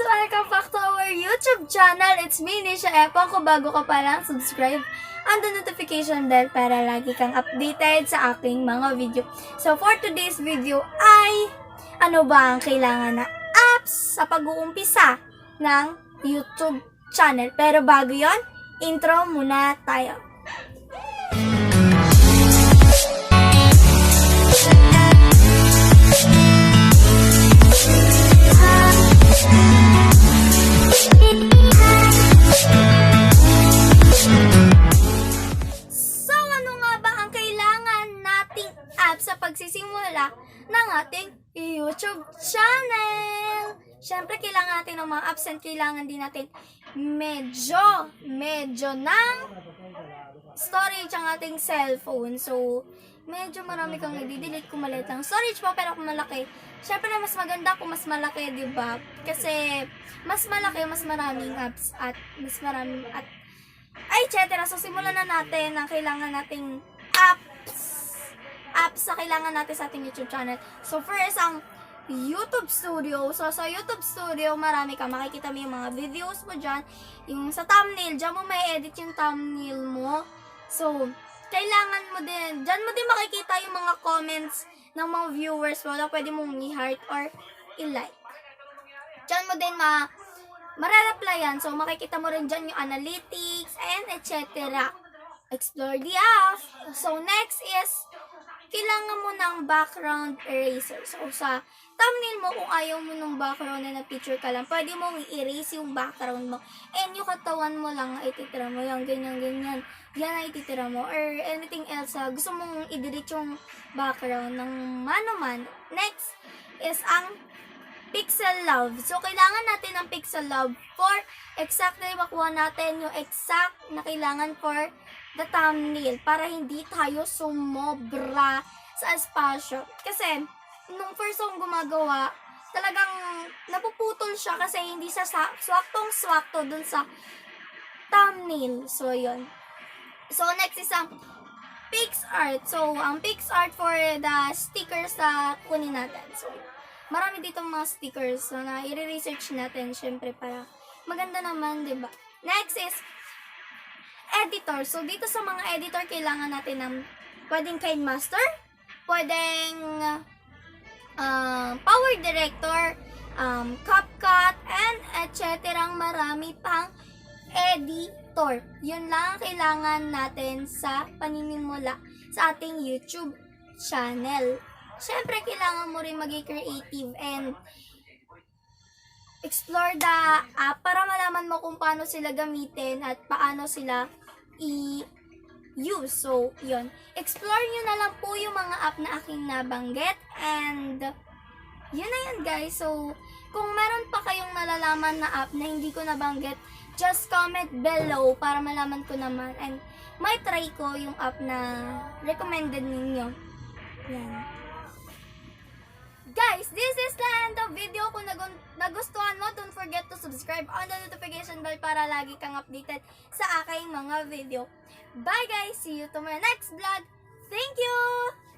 Welcome back to our YouTube channel. It's me, Nisha Epon. Kung bago ka pa lang, subscribe and the notification bell para lagi kang updated sa aking mga video. So, for today's video ay ano ba ang kailangan na apps sa pag-uumpisa ng YouTube channel. Pero bago yon, intro muna tayo. Ating YouTube channel? Siyempre, kailangan natin ng mga and kailangan din natin medyo, medyo ng storage ang ating cellphone. So, medyo marami kang i-delete kung maliit lang storage po, pero kung malaki, syempre na mas maganda kung mas malaki, di ba? Kasi, mas malaki, mas maraming apps at mas maraming at ay, etc. So, simulan na natin ang kailangan nating apps. Apps na kailangan natin sa ating YouTube channel. So, first, ang YouTube Studio. So, sa YouTube Studio, marami ka. Makikita mo yung mga videos mo dyan. Yung sa thumbnail, dyan mo may edit yung thumbnail mo. So, kailangan mo din, dyan mo din makikita yung mga comments ng mga viewers mo na pwede mong i-heart or i-like. Diyan mo din ma marereplyan. So, makikita mo rin dyan yung analytics and etc. Explore the app. So, next is, kailangan mo ng background eraser. So, sa thumbnail mo, kung ayaw mo ng background na na-picture ka lang, pwede mong i-erase yung background mo. And yung katawan mo lang, ang ititira mo. Yung ganyan, ganyan. Yan ang ititira mo. Or anything else, ah, gusto mong i-delete yung background ng mano-man. Next is ang Pixel Love. So, kailangan natin ng Pixel Love for exactly makuha natin yung exact na kailangan for the thumbnail para hindi tayo sumobra sa espasyo. Kasi, nung first akong gumagawa, talagang napuputol siya kasi hindi sa swaktong-swakto dun sa thumbnail. So, yun. So, next is ang PixArt. So, ang PixArt for the stickers na kunin natin. So, marami ditong mga stickers so, na i-research natin syempre para maganda naman, ba? Next is editor. So, dito sa mga editor, kailangan natin ng pwedeng KineMaster, pwedeng uh, Power Director, um, CapCut, and etc. Marami pang editor. Yun lang ang kailangan natin sa paninimula sa ating YouTube channel. Siyempre, kailangan mo rin maging creative and explore the app para malaman mo kung paano sila gamitin at paano sila i-use. So, yun. Explore nyo na lang po yung mga app na aking nabanggit and yun na yan guys. So, kung meron pa kayong nalalaman na app na hindi ko nabanggit, just comment below para malaman ko naman. And may try ko yung app na recommended ninyo. Yan. Guys, this is the video. Kung nagun- nagustuhan mo, don't forget to subscribe on the notification bell para lagi kang updated sa aking mga video. Bye guys! See you to my next vlog. Thank you!